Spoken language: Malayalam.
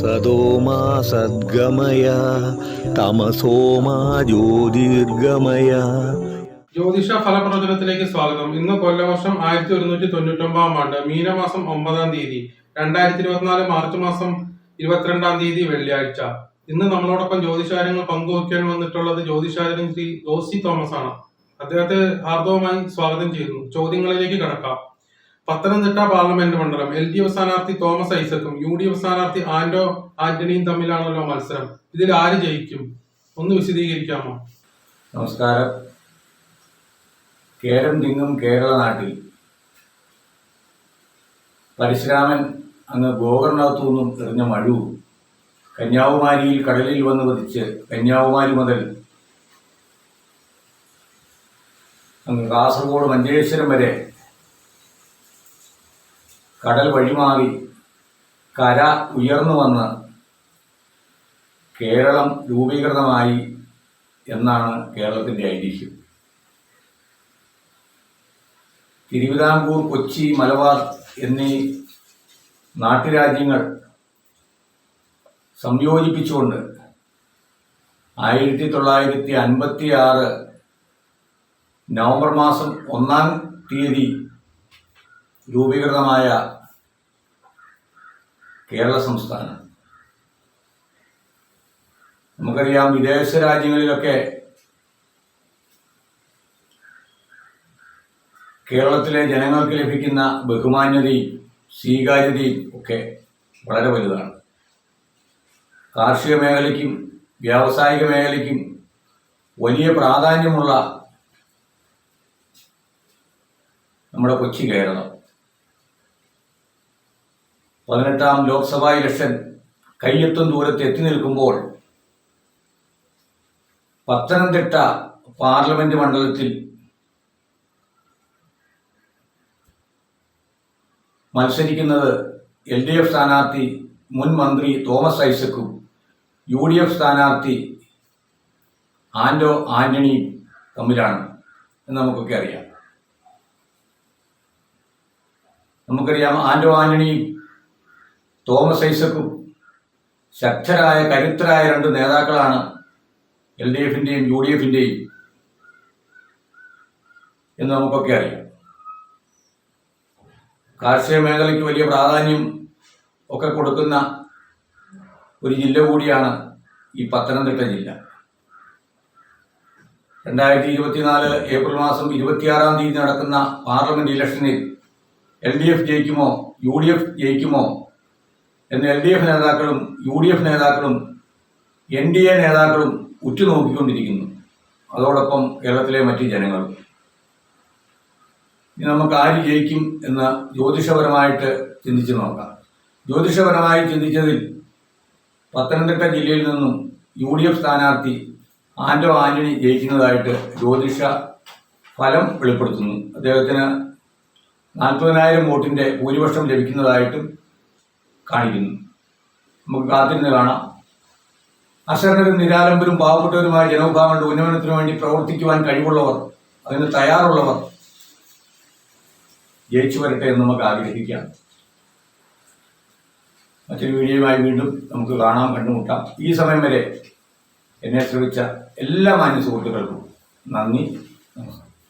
സത്യമാ സദ്ഗമയ തമസോമാ ജ്യോതിർഗമയ. ജ്യോതിഷ ഫലപ്രവചനത്തിലേക്ക് സ്വാഗതം. ഇന്ന് കൊല്ലവർഷം ആയിരത്തി ഒരുന്നൂറ്റി തൊണ്ണൂറ്റൊമ്പതാം ആണ്ട് മീനമാസം ഒമ്പതാം തീയതി രണ്ടായിരത്തി ഇരുപത്തിനാല് മാർച്ച് മാസം ഇരുപത്തിരണ്ടാം തീയതി വെള്ളിയാഴ്ച. ഇന്ന് നമ്മളോടൊപ്പം ജ്യോതിഷാര്യങ്ങൾ പങ്കുവയ്ക്കാൻ വന്നിട്ടുള്ളത് ജ്യോതിഷാര്യൻ ശ്രീ ജോസി തോമസ് ആണ് അദ്ദേഹത്തെ ഹാർദവമായി സ്വാഗതം ചെയ്യുന്നു. ചോദ്യങ്ങളിലേക്ക് കടക്കാം. പത്തനംതിട്ട പാർലമെന്റ് മണ്ഡലം എൽ ഡി എഫ് സ്ഥാനാർത്ഥി തോമസ് ഐസക്കും യു ഡി എഫ് സ്ഥാനാർത്ഥി ആന്റോ ആന്റണിയും തമ്മിലാണല്ലോ മത്സരം. ഇതിൽ ആര് ജയിക്കും? ഒന്ന് വിശദീകരിക്കാമോ? നമസ്കാരം. കേരം തിങ്ങും കേരള നാട്ടിൽ. പരശുരാമൻ അങ്ങ് ഗോകർണത്തു നിന്നും എറിഞ്ഞ മഴു. കന്യാകുമാരിയിൽ കടലിൽ വന്ന് പതിച്ച് കന്യാകുമാരി മുതൽ അങ്ങ് കാസർഗോഡ് മഞ്ചേശ്വരം വരെ കടൽ വഴിമാറി കര ഉയർന്നു വന്ന് കേരളം രൂപീകൃതമായി എന്നാണ് കേരളത്തിന്റെ ഐതിഹ്യം. തിരുവിതാംകൂർ കൊച്ചി മലബാർ എന്നീ നാട്ടുരാജ്യങ്ങൾ സംയോജിപ്പിച്ചുകൊണ്ട് ആയിരത്തി തൊള്ളായിരത്തി അൻപത്തി ആറ് നവംബർ മാസം ഒന്നാം തീയതി രൂപീകൃതമായ കേരള സംസ്ഥാനം. നമുക്കറിയാം വിദേശ രാജ്യങ്ങളിലൊക്കെ കേരളത്തിലെ ജനങ്ങൾക്ക് ലഭിക്കുന്ന ബഹുമാന്യതയും സ്വീകാര്യതയും ഒക്കെ വളരെ വലുതാണ്. കാർഷിക മേഖലയ്ക്കും വ്യാവസായിക മേഖലയ്ക്കും വലിയ പ്രാധാന്യമുള്ള നമ്മുടെ കൊച്ചി കേരളം. പതിനെട്ടാം ലോക്സഭാ ഇലക്ഷൻ കയ്യെത്തും ദൂരത്ത് എത്തി നിൽക്കുമ്പോൾ പത്തനംതിട്ട പാർലമെന്റ് മണ്ഡലത്തിൽ മത്സരിക്കുന്നത് എൽ ഡി എഫ് സ്ഥാനാർത്ഥി മുൻ മന്ത്രി തോമസ് ഐസക്കും യു ഡി എഫ് സ്ഥാനാർത്ഥി ആന്റോ ആന്റണിയും തമ്മിലാണ് എന്ന് നമുക്കൊക്കെ അറിയാം. നമുക്കറിയാം ആന്റോ ആന്റണിയും തോമസ് ഐസക്കും ശക്തരായ കരുത്തരായ രണ്ട് നേതാക്കളാണ് എൽ ഡി എഫിന്റെയും യു ഡി എഫിന്റെയും എന്ന് നമുക്കൊക്കെ അറിയാം. കാർഷിക മേഖലയ്ക്ക് വലിയ പ്രാധാന്യം ഒക്കെ കൊടുക്കുന്ന ഒരു ജില്ല കൂടിയാണ് ഈ പത്തനംതിട്ട ജില്ല. രണ്ടായിരത്തി ഇരുപത്തിനാല് ഏപ്രിൽ മാസം ഇരുപത്തിയാറാം തീയതി നടക്കുന്ന പാർലമെന്റ് ഇലക്ഷനിൽ എൽ ഡി എഫ് ജയിക്കുമോ യു ഡി എഫ് ജയിക്കുമോ എന്ന് എൽ ഡി എഫ് നേതാക്കളും യു ഡി എഫ് നേതാക്കളും എൻ ഡി എ നേതാക്കളും ഉറ്റുനോക്കിക്കൊണ്ടിരിക്കുന്നു. അതോടൊപ്പം കേരളത്തിലെ മറ്റ് ജനങ്ങളും. ഇനി നമുക്ക് ആര് ജയിക്കും എന്ന് ജ്യോതിഷപരമായിട്ട് ചിന്തിച്ചു നോക്കാം. ജ്യോതിഷപരമായി ചിന്തിച്ചതിൽ പത്തനംതിട്ട ജില്ലയിൽ നിന്നും യു ഡി എഫ് സ്ഥാനാർത്ഥി ആന്റോ ആന്റണി ജയിക്കുന്നതായിട്ട് ജ്യോതിഷ ഫലം വെളിപ്പെടുത്തുന്നു. അദ്ദേഹത്തിന് നാൽപ്പതിനായിരം വോട്ടിന്റെ ഭൂരിപക്ഷം ലഭിക്കുന്നതായിട്ടും കാണിക്കുന്നു. നമുക്ക് കാത്തിരുന്ന് കാണാം. അശരണരും നിരാലംബരും പാവപ്പെട്ടവരുമായ ജനവിഭാഗങ്ങളുടെ ഉന്നമനത്തിനു വേണ്ടി പ്രവർത്തിക്കുവാൻ കഴിവുള്ളവർ അതിന് തയ്യാറുള്ളവർ ജയിച്ചു വരട്ടെ എന്ന് നമുക്ക് ആഗ്രഹിക്കാം. മറ്റൊരു വീഡിയോയുമായി വീണ്ടും നമുക്ക് കാണാം കണ്ടുമുട്ടാം. ഈ സമയം വരെ എന്നെ ശ്രമിച്ച എല്ലാ മാന്യ സുഹൃത്തുക്കൾക്കും നന്ദി നമസ്കാരം.